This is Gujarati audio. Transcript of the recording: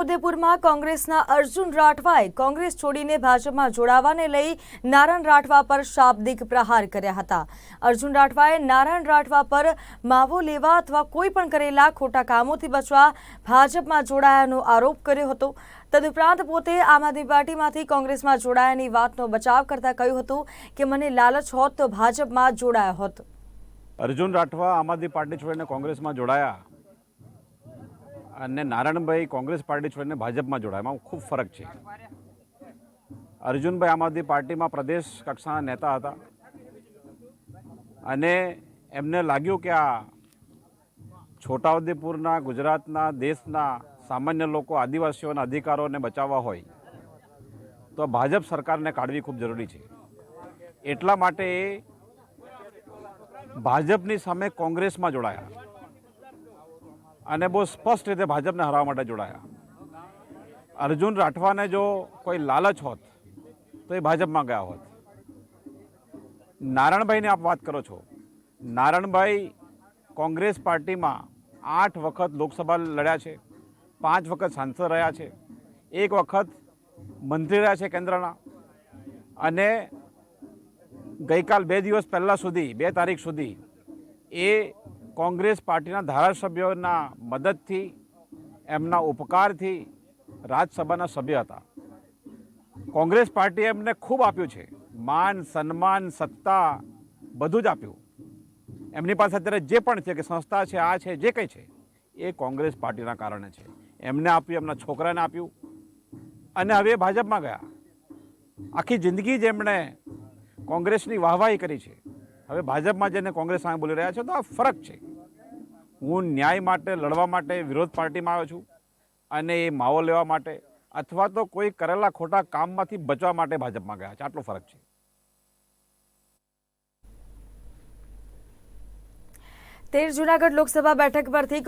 ઉદયપુરમાં કોંગ્રેસના અર્જુન રાઠવાએ કોંગ્રેસ છોડીને ભાજપમાં જોડાવાને લઈ નારાયણ રાઠવા પર શાબ્દિક પ્રહાર કર્યા હતા. અર્જુન રાઠવાએ નારાયણ રાઠવા પર માવો લેવા અથવા કોઈ પણ કરેલા ખોટા કામોથી બચવા ભાજપમાં જોડાયાનો આરોપ કર્યો હતો. તદુપરાંત પોતે આમ આદમી પાર્ટીમાંથી કોંગ્રેસમાં જોડાયાની વાતનો બચાવ કરતા કહ્યું હતું કે, મને લાલચ હોત તો ભાજપમાં જોડાયો હોત. અર્જુન રાઠવા આમ આદમી પાર્ટી છોડીને કોંગ્રેસમાં જોડાયા. અને નારાયણભાઈ કોંગ્રેસ પાર્ટી છોડીને ભાજપમાં જોડાયા. એમાં ખૂબ ફરક છે. અર્જુનભાઈ આમ આદમી પાર્ટીમાં પ્રદેશ કક્ષાના નેતા હતા. અને એમને લાગ્યું કે આ છોટાઉદેપુરના, ગુજરાતના, દેશના સામાન્ય લોકો, આદિવાસીઓના અધિકારોને બચાવવા હોય, તો ભાજપ સરકારને કાઢવી ખૂબ જરૂરી છે. એટલા માટે ભાજપની સામે કોંગ્રેસમાં જોડાયા. અને બહુ સ્પષ્ટ રીતે ભાજપને હરાવવા માટે જોડાયા. અર્જુન રાઠવાને જો કોઈ લાલચ હોત, તો એ ભાજપમાં ગયા હોત. નારાયણભાઈની આપ વાત કરો છો. નારાયણભાઈ કોંગ્રેસ પાર્ટીમાં આઠ વખત લોકસભા લડ્યા છે, પાંચ વખત સાંસદ રહ્યા છે, એક વખત મંત્રી રહ્યા છે કેન્દ્રના. અને ગઈકાલ બે દિવસ પહેલાં સુધી, બે તારીખ સુધી એ કોંગ્રેસ પાર્ટીના ધારાસભ્યોના મદદથી, એમના ઉપકારથી રાજ્યસભાના સભ્ય હતા. કોંગ્રેસ પાર્ટીએ એમને ખૂબ આપ્યું છે. માન, સન્માન, સત્તા બધું જ આપ્યું. એમની પાસે અત્યારે જે પણ છે, કે સંસ્થા છે, આ છે, જે કંઈ છે, એ કોંગ્રેસ પાર્ટીના કારણે છે. એમને આપ્યું, એમના છોકરાને આપ્યું. અને હવે ભાજપમાં ગયા. આખી જિંદગી જ એમણે કોંગ્રેસની વાહવાહી કરી છે. હવે ભાજપમાં જઈને કોંગ્રેસ સામે બોલી રહ્યા છે, તો આ ફરક છે. હું ન્યાય માટે લડવા માટે વિરોધ પાર્ટીમાં આવ્યો છું અને એ માવો લેવા માટે અથવા તો કોઈ કરેલા ખોટા કામમાંથી બચવા માટે ભાજપમાં ગયા છે. આટલો ફરક છે. તેર જૂનાગઢ લોકસભા બેઠક પરથી